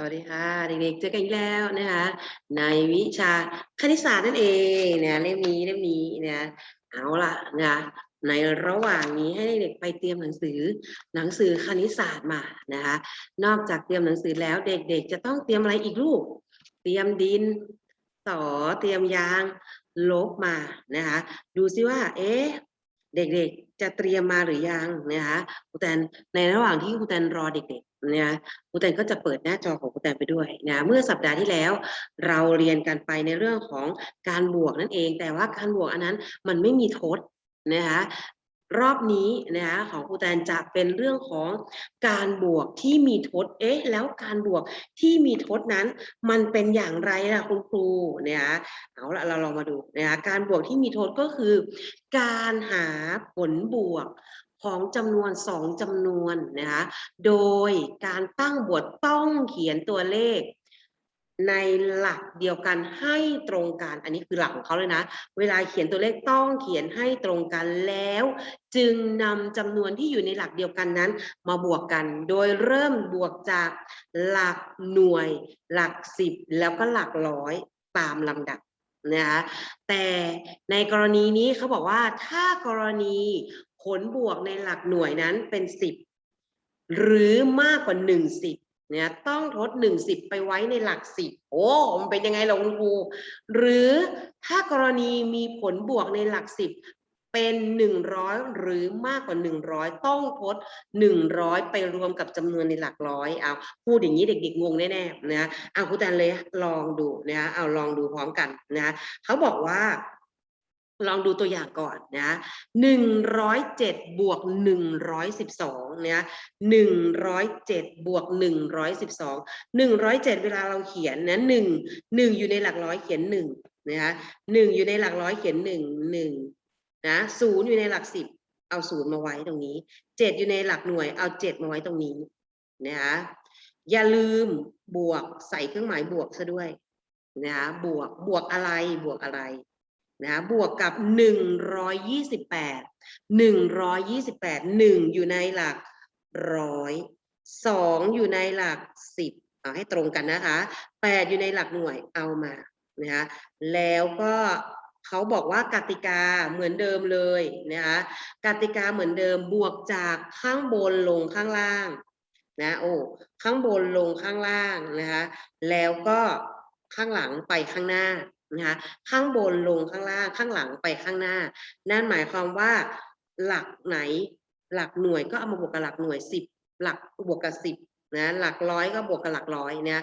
สวัสดีค่ะเด็กๆเจอกันอีกแล้วนะคะในวิชาคณิตศาสตร์นั่นเองนะเล่มนี้เล่มนี้นะเอาละนะในระหว่างนี้ให้เด็กๆไปเตรียมหนังสือหนังสือคณิตศาสตร์มานะคะนอกจากเตรียมหนังสือแล้วเด็กๆ จะต้องเตรียมอะไรอีกลูก เตรียมดินสอเตรียมยางลบมานะคะดูซิว่าเอ๊ะเด็กๆจะเตรียมมาหรือยังนะคะครูแตนในระหว่างที่ครูแตนรอเด็กๆ นี่ยครูแตนก็จะเปิดหน้าจอของครูแตนไปด้วยนะเมื่อสัปดาห์ที่แล้ว เราเรียนกันไปในเรื่องของการบวกนั่นเอง แต่ว่าการบวกอันนั้นมันไม่มีทดนะคะรอบนี้นะคะของครูแตนจะเป็นเรื่องของการบวกที่มีทดเอ๊ะ แล้วการบวกที่มีทดนั้น มันเป็นอย่างไรล่ะคุณครูเนี่ยเอาละเราลองมาดูนะคะการบวกที่มีทษก็คือ การหาผลบวก ของจำนวนสองจำนวนนะคะโดยการตั้งบวกต้องเขียนตัวเลข ในหลักเดียวกันให้ตรงกัน อันนี้คือหลักของเขาเลยนะ เวลาเขียนตัวเลขต้องเขียนให้ตรงกันแล้ว จึงนำจำนวนที่อยู่ในหลักเดียวกันนั้น มาบวกกัน โดยเริ่มบวกจากหลักหน่วย หลักสิบแล้วก็หลักร้อยตามลำดับนะคะแต่ในกรณีนี้เขาบอกว่าถ้ากรณี ผลบวกในหลักหน่วยนั้นเป็นสิบหรือมากกว่าหนึ่งสิบเนี่ยต้องทดหนึ่งสิบไปไว้ในหลักสิบโอ้มันเป็นยังไงล่ะคุณครูหรือถ้ากรณีมีผลบวกในหลักสิบเป็นหนึ่งร้อยหรือมากกว่าหนึ่งร้อยต้องทดหนึ่งร้อยไปรวมกับจำนวนในหลักร้อยเอาพูดอย่างนี้เด็กๆงงแน่ๆนะเอาครูแตนเลยลองดูนะเอาลองดูพร้อมกันนะเขาบอกว่า ลองดูตัวอย่างก่อนนะหนึ่งร้อยเจ็ดบวกหนึ่งร้อยสิบสองเนี่ยหนึ่งร้อยเจ็ดบวกหนึ่งร้อยสิบสองหนึ่งร้อยเจ็ดเวลาเราเขียนนะหนึ่งหนึ่งอยู่ในหลักร้อยเขียนหนึ่งนะคะหนึ่งอยู่ในหลักร้อยเขียนหนึ่งหนึ่งนะศูนย์อยู่ในหลักสิบเอาศูนย์มาไว้ตรงนี้เจ็ดอยู่ในหลักหน่วยเอาเจ็ดมาไว้ตรงนี้นะคะอย่าลืมบวกใส่เครื่องหมายบวกซะด้วยนะคะบวกบวกอะไรบวกอะไร นะบวกกับหนึ่งร้อยยี่สิบแปดหนึ่งร้อยยี่สิบแปดหนึ่งอยู่ในหลักร้อยสองอยู่ในหลักสิบเอาให้ตรงกันนะคะแปดอยู่ในหลักหน่วยเอามานะคะแล้วก็เขาบอกว่ากติกาเหมือนเดิมเลยนะคะกติกาเหมือนเดิมบวกจากข้างบนลงข้างล่างนะโอ้ข้างบนลงข้างล่างนะคะแล้วก็ข้างหลังไปข้างหน้า นะคะข้างบนลงข้างล่างข้างหลังไปข้างหน้า นั่นหมายความว่าหลักไหนหลักหน่วยก็เอามาบวกกับหลักหน่วยสิบหลักบวกกับสิบนะหลักร้อยก็บวกกับหลักร้อยเนี่ย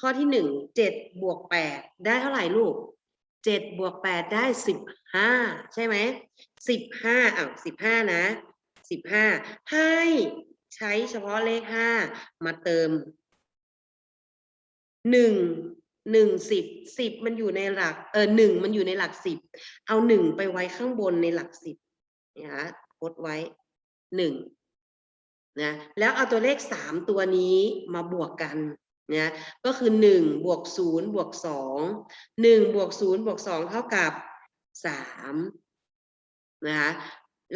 ข้อที่หนึ่งเจ็ดบวกแปดได้เท่าไหร่ลูกเจ็ดบวกแปดได้สิบห้าใช่ไหมสิบห้าอ้าวสิบห้านะสิบห้าให้ใช้เฉพาะเลขห้ามาเติมหนึ่ง หนึ่งสิบสิบมันอยู่ในหลักเออหนึ่งมันอยู่ในหลักสิบเอาหนึ่งไปไว้ข้างบนในหลักสิบนะคะพดไว้หนึ่งนะแล้วเอาตัวเลขสามตัวนี้มาบวกกันนะก็คือหนึ่งบวกศูนย์บวกสองหนึ่งบวกศูนย์บวกสองเท่ากับสามนะคะ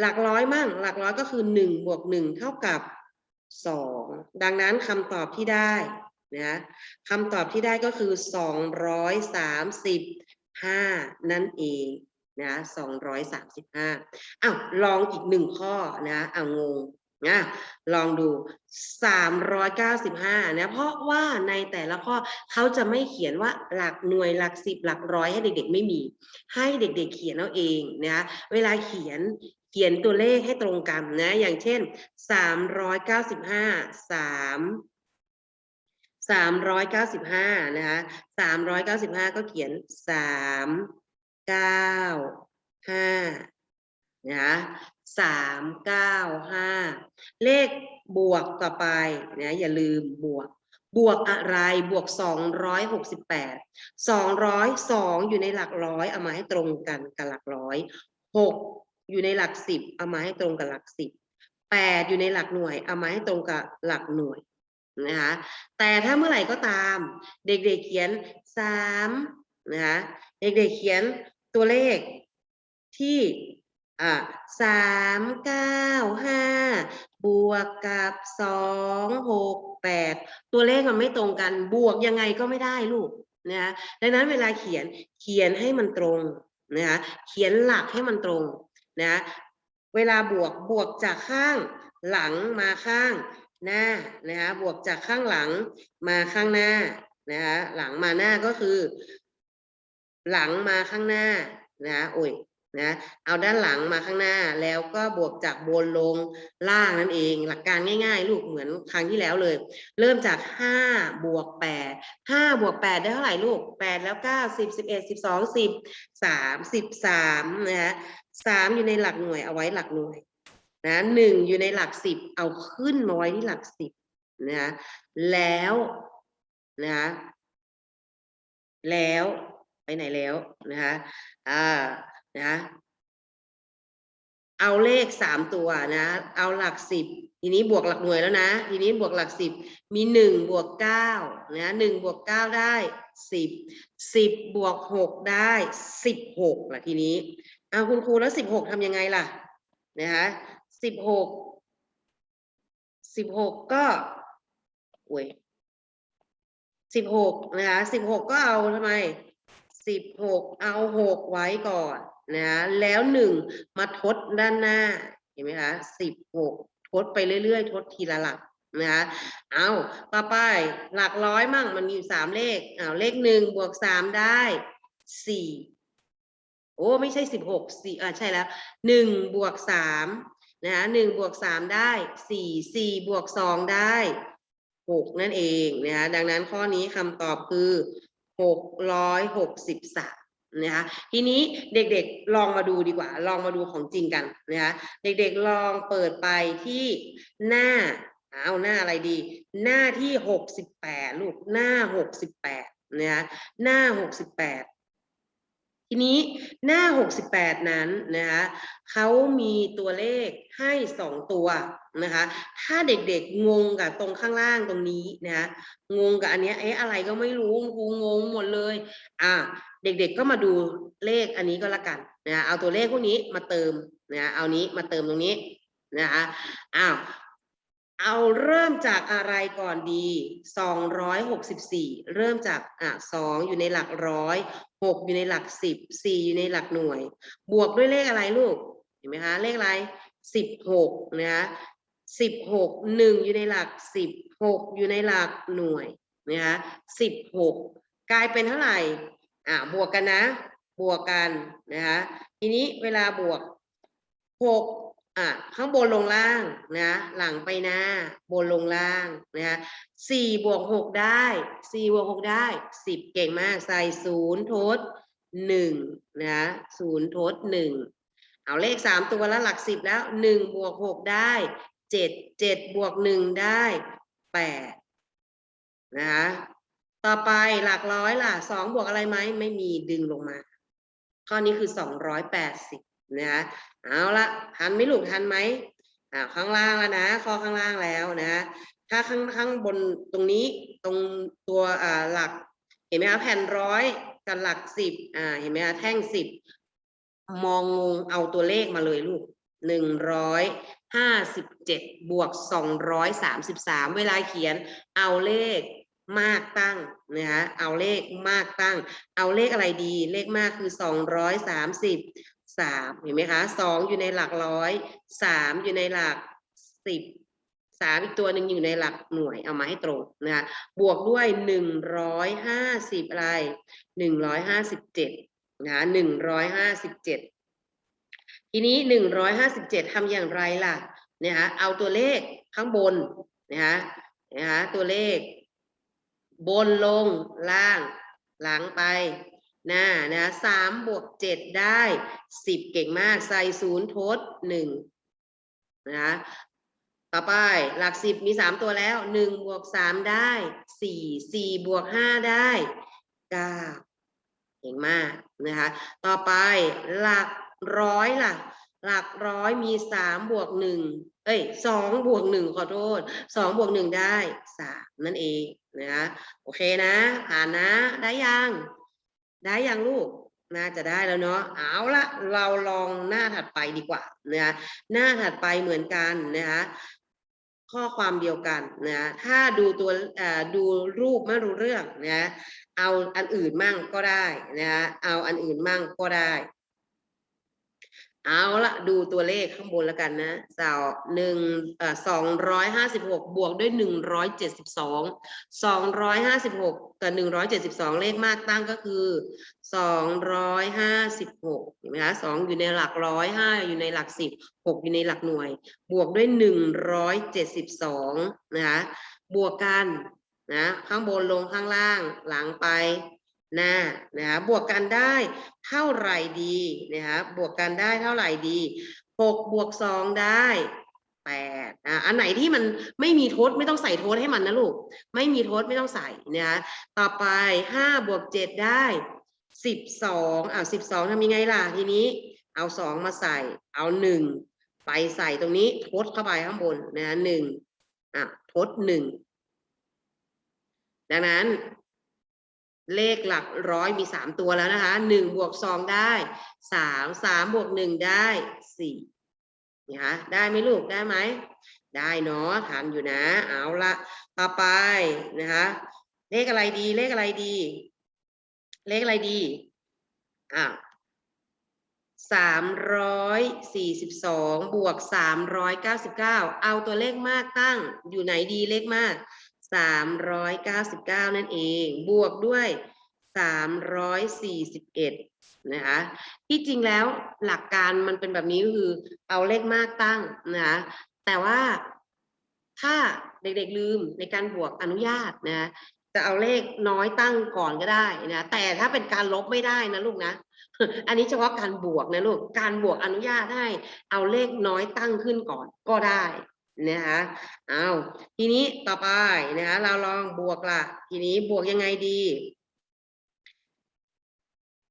หลักร้อยมั่งหลักร้อยก็คือหนึ่งบวกหนึ่งเท่ากับสองดังนั้นคำตอบที่ได้ นะคำตอบที่ได้ก็คือสองร้อยสามสิบห้านั่นเองนะสองร้อยสามสิบห้าอ้าวลองอีกหนึ่งข้อนะอ้าวงงนะลองดูสามร้อยเก้าสิบห้านะเพราะว่าในแต่ละข้อเขาจะไม่เขียนว่าหลักหน่วยหลักสิบหลักร้อยให้เด็ก ๆ ไม่มี ให้เด็ก ๆ เขียนเอาเองนะเวลาเขียนเขียนตัวเลขให้ตรงกันนะอย่างเช่นสามร้อยเก้า สามสามร้อยเก้าสิบห้านะคะสามร้อยเก้าสิบห้าก็เขียนสามเก้าห้านะคะสามเก้าห้าเลขบวกต่อไปนะอย่าลืมบวก บวกอะไรบวกสองร้อยหกสิบแปดสองร้อยสองอยู่ในหลักร้อยเอามาให้ตรงกันกับหลักร้อยหกอยู่ในหลักสิบเอามาให้ตรงกับหลักสิบแปดอยู่ในหลักหน่วยเอามาให้ตรงกับหลักหน่วย นะคะแต่ถ้าเมื่อไหร่ก็ตาม เด็กๆเขียนสามนะคะเด็กๆเขียนตัวเลขที่อ่าสามเก้าห้าบวกกับสองหกแปดตัวเลขมันไม่ตรงกันบวกยังไงก็ไม่ได้ลูกนะคะดังนั้นเวลาเขียนเขียนให้มันตรงนะคะเขียนหลักให้มันตรงนะเวลาบวกบวกจากข้างหลังมาข้าง หน้านะคะบวกจากข้างหลังมาข้างหน้านะคะหลังมาหน้าก็คือ หลังมาข้างหน้านะโอ้ยนะเอาด้านหลังมาข้างหน้าแล้วก็บวกจากบนลงล่างนั่นเอง หลักการง่าย ๆ ลูกเหมือนครั้งที่แล้วเลย เริ่มจากห้าบวกแปดห้าบวกแปดได้เท่าไหร่ลูกแปดแล้วเก้าสิบสิบเอ็ดสิบสองสิบสามสิบสามนะคะสามอยู่ในหลักหน่วยเอาไว้หลักหน่วย นะหนึ่งอยู่ในหลักสิบเอาขึ้นมาไว้ที่หลักสิบนะคะแล้วนะคะแล้วไปไหนแล้วนะคะอ่านะเอาเลขสามตัวนะ เอาหลักสิบทีนี้บวกหลักหน่วยแล้วนะ ทีนี้บวกหลักสิบมีหนึ่งบวกเก้านะหนึ่งบวกเก้าได้สิบสิบบวกหกได้สิบหกล่ะทีนี้เอาคุณครูแล้วสิบหกทำยังไงล่ะนะคะ สิบหกสิบหกก็โอ้ยสิบหกนะคะสิบหกก็เอาทำไมสิบหกเอาหกไว้ก่อนนะแล้วหนึ่งมาทดด้านหน้าเห็นไหมคะสิบหกทดไปเรื่อยๆ ทดทีละหลักนะคะเอาต่อไปหลักร้อยมั่งมันมีอยู่สามเลขเอาเลขหนึ่งบวกสามได้สี่โอ้ไม่ใช่สิบหกสี่อ่าใช่แล้วหนึ่งบวกสาม นะคะหนึ่งบวกสามได้สี่สี่บวกสองได้หกนั่นเองนะคะดังนั้นข้อนี้คำตอบคือหกร้อยหกสิบสามนะคะทีนี้เด็กๆลองมาดูดีกว่า ลองมาดูของจริงกันนะคะเด็กๆลองเปิดไปที่หน้าเอาหน้าอะไรดี หน้าที่หกสิบแปดลูกหน้าหกสิบแปดนะคะหน้าหกสิบแปด ทีนี้หน้าหกสิบแปดนั้นนะคะเขามีตัวเลขให้สองตัวนะคะ ถ้าเด็กๆงงกับตรงข้างล่างตรงนี้นะคะงงกับอันเนี้ยเอ๊ะอะไรก็ไม่รู้ครูงงหมดเลย อ่าเด็กๆก็มาดูเลขอันนี้ก็แล้วกันนะเอาตัวเลขพวกนี้มาเติมนะเอานี้มาเติมตรงนี้นะคะอ้าว เอาเริ่มจากอะไรก่อนดีสองร้อยหกสิบสี่เริ่มจากอะสองอยู่ในหลักร้อยหกอยู่ในหลักสิบสี่อยู่ในหลักหน่วย บวกด้วยเลขอะไรลูก เห็นไหมคะ เลขอะไรสิบหกนะคะสิบหกหนึ่งอยู่ในหลักสิบหกอยู่ในหลักหน่วย นะคะสิบหกกลายเป็นเท่าไหร่ อ่าบวกกันนะ บวกกันนะคะ ทีนี้เวลาบวกหก อะข้างบนลงล่างนะหลังไปหน้า บนลงล่างนะสี่บวกหกได้สี่บวกหกได้สิบเก่งมากใส่ศูนย์ทดหนึ่งนะศูนย์ทดหนึ่งเอาเลขสามตัวแล้วหลักสิบแล้วหนึ่งบวกหกได้เจ็ดเจ็ดบวกหนึ่งได้แปดนะคะต่อไปหลักร้อยล่ะสองบวกอะไรไหมไม่มีดึงลงมา ข้อนี้คือสองร้อยแปดสิบ นะคะเอาละทันไหมลูกทันไหมอ่าข้างล่างแล้วนะข้อข้างล่างแล้วนะถ้าข้างข้างบนตรงนี้ตรงตัวอ่าหลัก เห็นไหมคะแผ่นร้อยกับหลักสิบอ่าเห็นไหมคะแท่งสิบมองงงเอาตัวเลขมาเลยลูกหนึ่งร้อยห้าสิบเจ็ดบวกสองร้อยสามสิบสามเวลาเขียนเอาเลขมากตั้งนะคะเอาเลขมากตั้ง เอาเลขอะไรดี เลขมากคือสองร้อยสามสิบ สามเห็นไหมคะสองอยู่ในหลักร้อยสามอยู่ในหลักสิบสามอีกตัวหนึ่งอยู่ในหลักหน่วยเอามาให้ตรงนะคะบวกด้วยหนึ่งร้อยห้าสิบอะไรหนึ่งร้อยห้าสิบเจ็ดนะคะหนึ่งร้อยห้าสิบเจ็ดทีนี้หนึ่งร้อยห้าสิบเจ็ดทำอย่างไรล่ะนะคะเอาตัวเลขข้างบนนะคะนะคะตัวเลข บนลงล่างหลังไป น้านะสามบวกเจ็ดได้สิบเก่งมาก ใส่ศูนย์ทดหนึ่งนะต่อไปหลักสิบมีสามตัวแล้วหนึ่งบวกสามได้สี่สี่บวกห้าได้เก้าเก่งมากนะคะต่อไปหลักร้อยล่ะ หลักร้อยมีสามบวกหนึ่งเอ้ยสองบวกหนึ่งขอโทษสองบวกหนึ่งได้สามนั่นเองนะคะโอเคนะ ผ่านนะได้ยัง ได้ยังลูกน่าจะได้แล้วเนาะเอาละเราลองหน้าถัดไปดีกว่านะคะหน้าถัดไปเหมือนกันนะคะข้อความเดียวกันนะถ้าดูตัวดูรูปไม่รู้เรื่องนะเอาอันอื่นมั่งก็ได้นะเอาอันอื่นมั่งก็ได้ เอาละดูตัวเลขข้างบนแล้วกันนะสาวหนึ่งเอ่อสองร้อยห้าสิบหกบวกด้วยหนึ่งร้อยเจ็ดสิบสองสองร้อยห้าสิบหกกับหนึ่งร้อยเจ็ดสิบสองเลขมากตั้งก็คือสองร้อยห้าสิบหกเห็นไหมคะสองอยู่ในหลักร้อยห้าอยู่ในหลักสิบหกอยู่ในหลักหน่วย บวกด้วยหนึ่งร้อยเจ็ดสิบสองนะคะบวกกันนะข้างบนลงข้างล่างหลังไป หน้านะคะบวกกันได้เท่าไหร่ดีนะคะบวกกันได้เท่าไหร่ดีหกบวกสองได้แปดอะอันไหนที่มันไม่มีโทษไม่ต้องใส่โทษให้มันนะลูก ไม่มีโทษไม่ต้องใส่นะคะต่อไปห้าบวกเจ็ดได้สิบสองอะสิบสองทำยังไงล่ะทีนี้ เอาสองมาใส่ เอาหนึ่งไปใส่ตรงนี้ทดเข้าไปข้างบนนะหนึ่งอะทดหนึ่งดังนั้น เลขหลักร้อยมีสามตัวแล้วนะคะหนึ่งบวกสองได้สามสามบวกหนึ่งได้สี่นะคะได้ไหมลูกได้ไหม ได้เนาะทันอยู่นะ เอาละต่อไปนะคะ เลขอะไรดีเลขอะไรดี เลขอะไรดีอะสามร้อยสี่สิบสองบวกสามร้อยเก้าสิบเก้าเอาตัวเลขมากตั้งอยู่ไหนดีเลขมาก สามร้อยเก้าสิบเก้านั่นเอง บวกด้วยสามร้อยสี่สิบเอ็ดนะคะ ที่จริงแล้วหลักการมันเป็นแบบนี้ก็คือเอาเลขมากตั้งนะคะ แต่ว่าถ้าเด็กๆลืมในการบวกอนุญาตนะจะเอาเลขน้อยตั้งก่อนก็ได้นะ แต่ถ้าเป็นการลบไม่ได้นะลูกนะ อันนี้เฉพาะการบวกนะลูก การบวกอนุญาตให้เอาเลขน้อยตั้งขึ้นก่อนก็ได้ นะคะเอาทีนี้ต่อไปนะคะเราลองบวกล่ะทีนี้บวกยังไงดี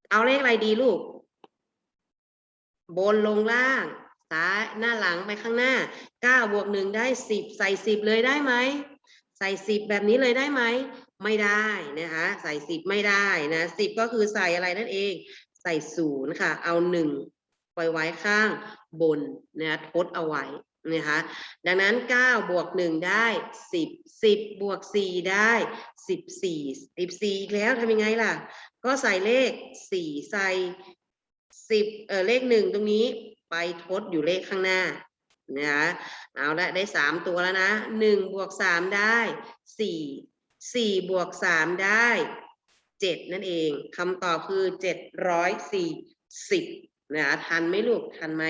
เอาเลขอะไรดีลูก บนลงล่าง ซ้ายหน้าหลังไปข้างหน้าเก้าบวกหนึ่งได้สิบใส่สิบเลยได้ไหมใส่สิบแบบนี้เลยได้ไหมไม่ได้นะคะใส่สิบไม่ได้นะสิบก็คือใส่อะไรนั่นเอง ใส่ศูนย์ค่ะ เอาหนึ่งปล่อยไว้ข้างบนนะทดเอาไว้ นะคะดังนั้นเก้าบวกหนึ่งได้สิบสิบบวกสี่ได้สิบสี่สิบสี่อีกแล้วทำยังไงล่ะ ก็ใส่เลขสี่ใส่สิบเออเลขหนึ่งตรงนี้ไปทดอยู่เลขข้างหน้านะคะเอาละได้สามตัวแล้วนะหนึ่งบวกสามได้สี่สี่บวกสามได้เจ็ดนั่นเองคำตอบคือเจ็ดร้อยสี่สิบนะคะทันไหมลูก ทันไหม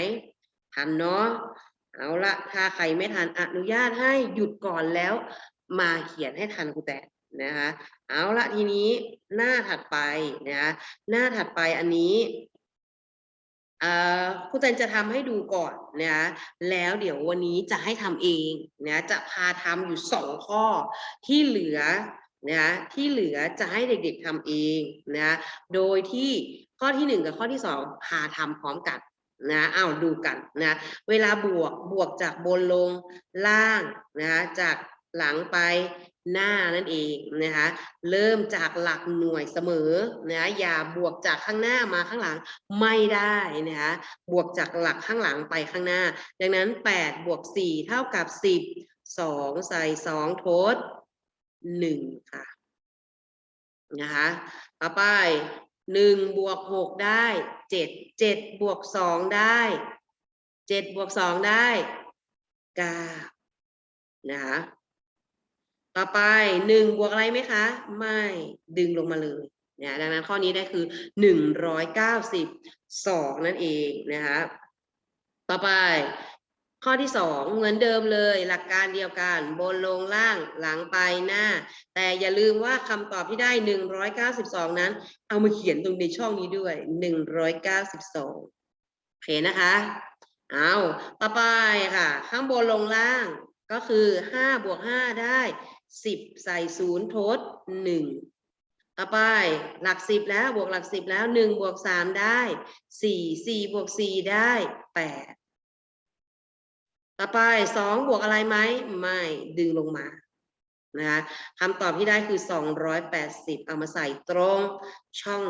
ทันเนาะ เอาละถ้าใครไม่ทันอนุญาตให้หยุดก่อนแล้ว มาเขียนให้ทันครูแต่นะคะเอาละทีนี้หน้าถัดไปนะคะหน้าถัดไปอันนี้ครูแตนจะทำให้ดูก่อนนะคะแล้วเดี๋ยววันนี้จะให้ทำเองนะจะพาทำอยู่สองข้อที่เหลือนะที่เหลือจะให้เด็กๆทำเองนะโดยที่ข้อที่หนึ่งกับข้อที่สองพาทำพร้อมกัน นะเอาดูกันนะเวลาบวกบวกจากบนลงล่างนะจากหลังไปหน้านั่นเองนะคะเริ่มจากหลักหน่วยเสมอนะอย่าบวกจากข้างหน้ามาข้างหลังไม่ได้นะคะบวกจากหลักข้างหลังไปข้างหน้า ดังนั้น 8 บวก 4 เท่ากับ 10 2 ใส่2ทด1ค่ะนะคะต่อไป 1บวก6ได้7 7บวก2ได้7บวก2ได้9นะคะต่อไปหนึ่งบวกอะไรไหมคะ ไม่ดึงลงมาเลยนะดังนั้นข้อนี้ได้คือหนึ่งร้อยเก้าสิบสองนั่นเองนะคะต่อไป ข้อที่สองเหมือนเดิมเลยหลักการเดียวกัน บนลงล่างหลังไปหน้า แต่อย่าลืมว่าคำตอบที่ได้หนึ่งร้อยเก้าสิบสองนั้น เอามาเขียนตรงในช่องนี้ด้วยหนึ่งร้อยเก้าสิบสองโอเคนะคะ เอาต่อไปค่ะ ข้างบนลงล่างก็คือห้าบวกห้าได้สิบใส่ศูนย์ทดหนึ่งต่อไปหลักสิบแล้วบวกหลักสิบแล้วหนึ่งบวกสามได้สี่สี่บวกสี่ได้แปด ต่อไปสองบวกอะไรไหมไม่ดึงลงมานะคะคำตอบที่ได้คือสองร้อยแปดสิบเอามาใส่ตรงช่อง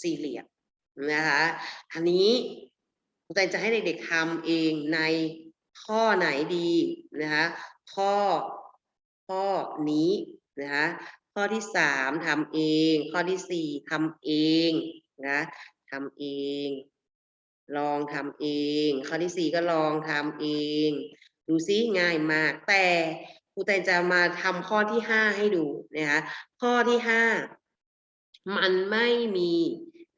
สี่เหลี่ยมนะคะอันนี้ครูแตนจะให้เด็กๆทำเองในข้อไหนดีนะคะข้อข้อนี้นะคะข้อที่สามทำเอง ข้อที่สี่ทำเองนะทำเอง ลองทำเอง ข้อที่สี่ก็ลองทำเอง ดูซิง่ายมาก แต่ครูแตนจะมาทำข้อที่ห้าให้ดูนะคะข้อที่ห้ามันไม่มี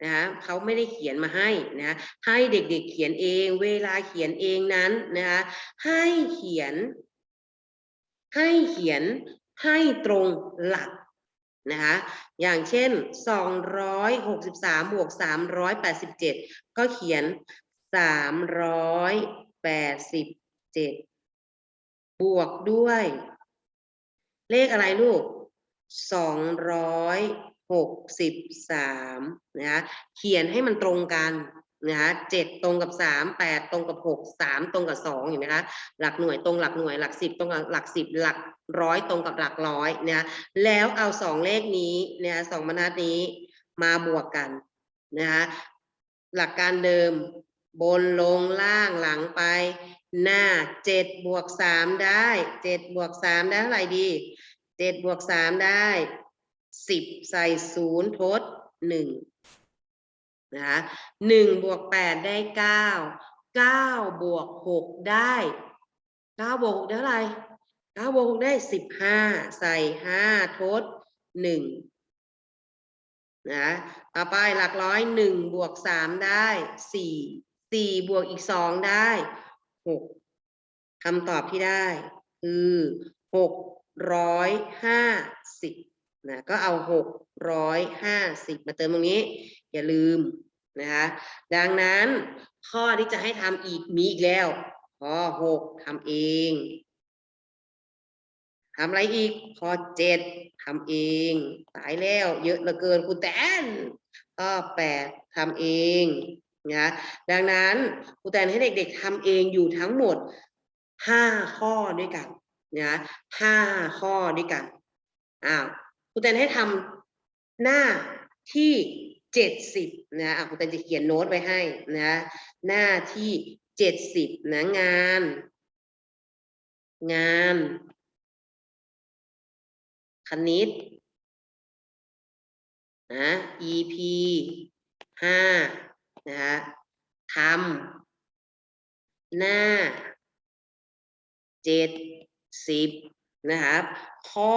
นะคะเขาไม่ได้เขียนมาให้นะให้เด็กๆเขียนเอง เวลาเขียนเองนั้นนะคะให้เขียน ให้เขียนให้ตรงหลัก นะคะอย่างเช่น 263 บวก 387 ก็เขียน 387 บวกด้วย เลขอะไรลูก 263 นะคะเขียนให้มันตรงกัน นะคะเจ็ดตรงกับสามแปดตรงกับหกสามตรงกับสองเห็นไหมคะหลักหน่วยตรงหลักหน่วยหลักสิบตรงกับหลักสิบหลักร้อยตรงกับหลักร้อยนะแล้วเอาสองเลขนี้เนี่ยสองบรรทัดนี้มาบวกกันนะคะหลักการเดิมบนลงล่างหลังไป หน้าเจ็ดบวกสามได้เจ็ดบวกสามได้เท่าไหร่ดีเจ็ดบวกสามได้สิบใส่ศูนย์ทดหนึ่ง นะคะหนึ่งบวกแปดได้เก้าเก้าบวกหกได้เก้าบวกหกได้เท่าไหร่เก้าบวกหกได้สิบห้าใส่ห้าทดหนึ่งนะต่อไปหลักร้อยหนึ่งบวกสามได้สี่สี่บวกอีกสองได้หกคำตอบที่ได้ คือหกร้อยห้าสิบ นะก็เอาหกร้อยห้าสิบมาเติมตรงนี้ อย่าลืมนะคะดังนั้นข้อที่จะให้ทำอีกมีอีกแล้ว ข้อหกทำเองทำอะไรอีก ข้อเจ็ดทำเอง ตายแล้วเยอะเหลือเกินคุณแตนข้อแปดทำเองนะดังนั้นครูแตนให้เด็กๆทำเองอยู่ทั้งหมดห้าข้อด้วยกันนะห้าข้อด้วยกันอ้าว ครูแตนให้ทำหน้าที่เจ็ดสิบนะครูแตนจะเขียนโน้ตไว้ให้นะ หน้าที่เจ็ดสิบนะงาน งาน คณิตนะ EP ห้านะคะทำหน้าเจ็ดสิบนะครับ ข้อ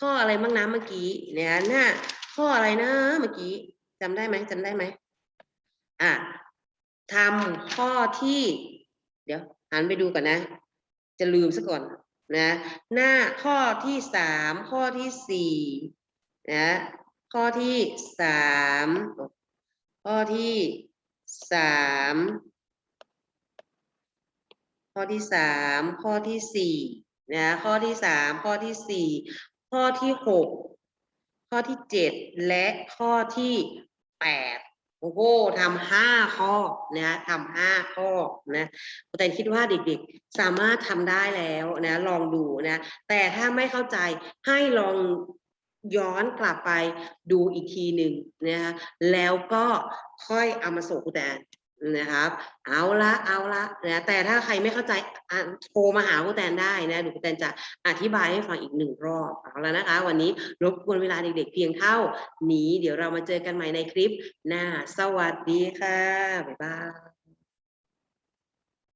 ข้ออะไรบ้างนะเมื่อกี้เนี่ยหน้าข้ออะไรนะเมื่อกี้จำได้ไหมจำได้ไหมอะทำข้อที่ เดี๋ยวหันไปดูก่อนนะ จะลืมซะก่อนนะ หน้าข้อที่สามข้อที่สี่นะข้อที่สามข้อที่สามข้อที่สามข้อที่สี่นะข้อที่สามข้อที่สี่ ข้อที่หกข้อที่เจ็ดและข้อที่แปดโอ้โหทำห้าข้อนะทำห้าข้อนะแต่คิดว่าเด็กๆสามารถทำได้แล้วนะลองดูนะแต่ถ้าไม่เข้าใจให้ลองย้อนกลับไปดูอีกทีหนึ่งนะคะแล้วก็ค่อยเอามาส่งครูแต นะครับ เอาละเอาละนะแต่ถ้าใครไม่เข้าใจโทรมาหาคุณแตนได้นะดูคุณแตนจะอธิบายให้ฟังอีกหนึ่งรอบเอาละนะคะ วันนี้รบกวนเวลาเด็กๆเพียงเท่านี้ เดี๋ยวเรามาเจอกันใหม่ในคลิปหน้าสวัสดีค่ะ บ๊ายบาย